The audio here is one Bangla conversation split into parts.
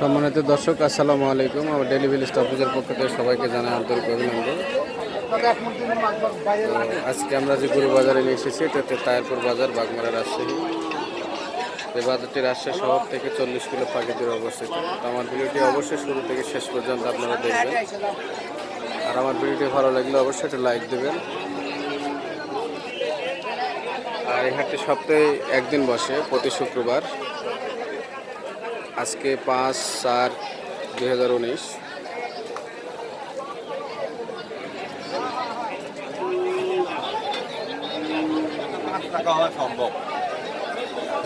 সম্মানিত দর্শক, আসসালামু আলাইকুম। আমার ডেলি ভিলেজ অফিসের পক্ষ থেকে সবাইকে জানাই আন্তরিক অভিনন্দন। আজকে আমরা যে গরু বাজারে নিয়ে এসেছি, এটা হচ্ছে তায়ারপুর বাজার, বাগমারা রাজশাহী। এই বাজারটি রাজশাহী শহর থেকে চল্লিশ কিলো পাখিদের অবস্থিত। তো আমার ভিডিওটি অবশ্যই শুরু থেকে শেষ পর্যন্ত আপনারা দেখবেন। আর আমার ভিডিওটি ভালো লাগলে অবশ্যই একটা লাইক দেবেন। আর এই হাটটি সপ্তাহে একদিন বসে, প্রতি শুক্রবার। আজকে পাঁচ চার দুই হাজার উনিশ।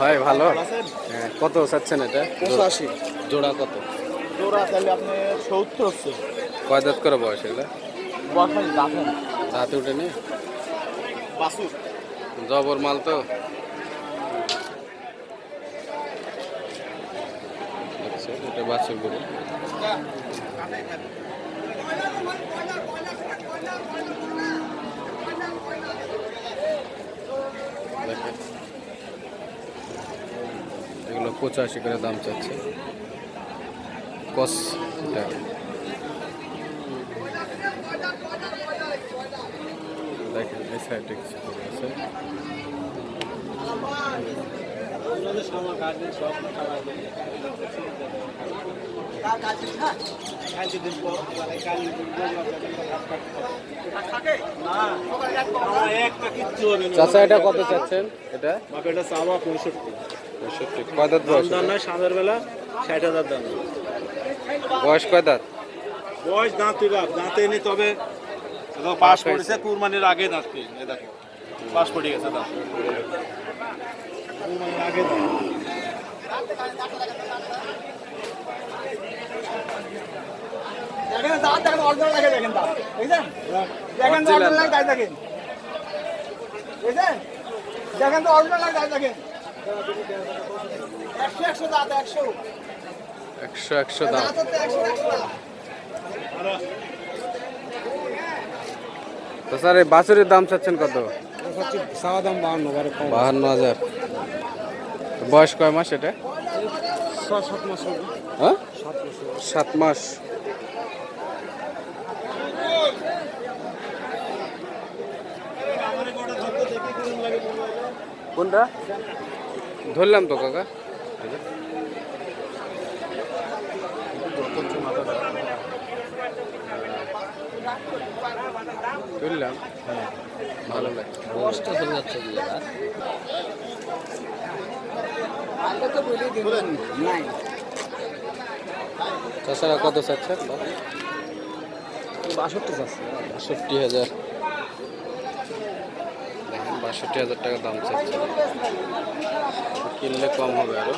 ভাই ভালো? হ্যাঁ কত চাচ্ছেন এটা? পঁচাশি। জোড়া কত? জোড়া তাহলে আপনি সত্তর হচ্ছে। কয় দাঁত করে বয়স এগুলো দাঁতেন দাঁতে উঠে নি জবর মাল তো। আচ্ছা এটা বাছুর গরু। এগুলো পঁচাশি করে দাম চাচ্ছে। কস দেখেন, এই সাইডে কিছু আছে। চাচা এটা কত চাচ্ছেন? এটা? এটা চাওয়া পঁয়ষট্টি। পঁয়ষট্টি। কয় দাঁত বয়স নয় সাঁঝের বেলা ষাট হাজার দাম বয়স কয় দাঁত? বয়স দাঁত দাঁতে নি তবে করেছে হয়েছে। কুরবানির আগে দাঁত পেয়ে এ দেখো পাস পড়ে গেছে দাঁত। দেখেন দাঁত দেখেন অরিজিনাল লাগে দেখেন দাঁত দেখেন দেখেন তো লাগে দাঁত দেখেন দেখেন দেখেন তো লাগে দাঁত দেখেন একশো একশো দাঁত একশো একশো একশো দাম দাঁত একশো একশো দাঁত তো স্যার এই বাছুরের দাম চাচ্ছেন কত বাহান্ন হাজার। বয়স কয় মাস এটা? ছয় সাত মাস হ্যাঁ? সাত মাস কোনটা? ধরলাম তো কাকা। ধরলাম। ভালো লাগে তাছাড়া কত চাচ্ছেন? বাষট্টি চাচ্ছে। বাষট্টি হাজার। দেখেন বাষট্টি হাজার টাকা দাম চাচ্ছে। কিনলে কম হবে আরও।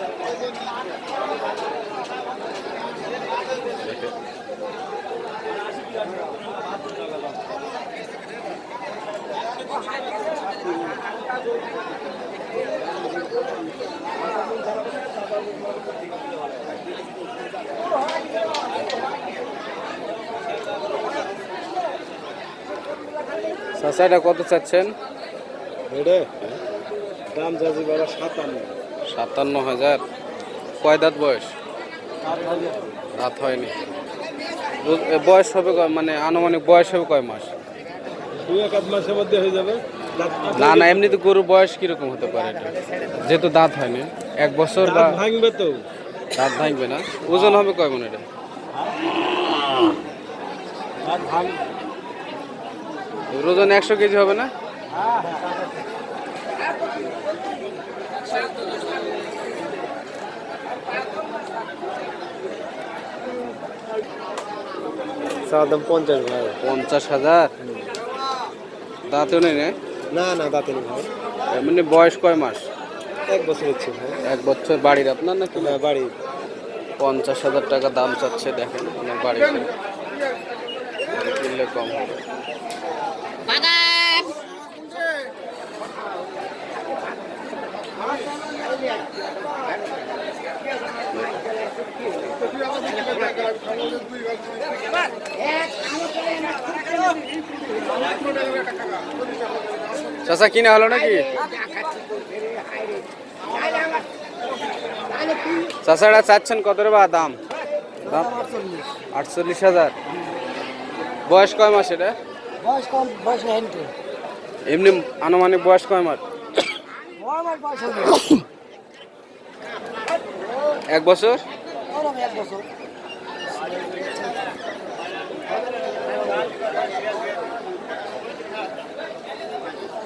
এটা কত চাচ্ছেন? দাম যাচ্ছি বাবা সাতান্ন। সাতান্ন হাজার। কয় দাঁত বয়স? দাঁত হয়নি। বয়স হবে মানে আনুমানিক বয়স হবে কয় মাস? দুই এক আধ মাসের মধ্যে হয়ে যাবে। না না এমনিতে গরুর বয়স কীরকম হতে পারে এটা? যেহেতু দাঁত হয়নি এক বছর বা দাঁত ভাঙবে তো। দাঁত ভাঙবে না? ওজন হবে কয় মনে এটা ওজন একশো কেজি হবে না? পঞ্চাশ হাজার? দাঁতেও নেই না? না না দাঁতে নেই। ভাই এমনি বয়স কয় মাস? এক বছর হচ্ছে ভাই। এক বছর বাড়ির আপনার নাকি? না বাড়ি পঞ্চাশ হাজার টাকা দাম চাচ্ছে দেখেন আমার বাড়িতে কিনলে কম হবে। চাচা কিনা হলো নাকি? চাচারা চাচ্ছেন কত রে বা দাম? আটচল্লিশ হাজার। বয়স কয় মাস এটা? এমনি আনুমানিক বয়স কয় মাস? বছর? এক বছর।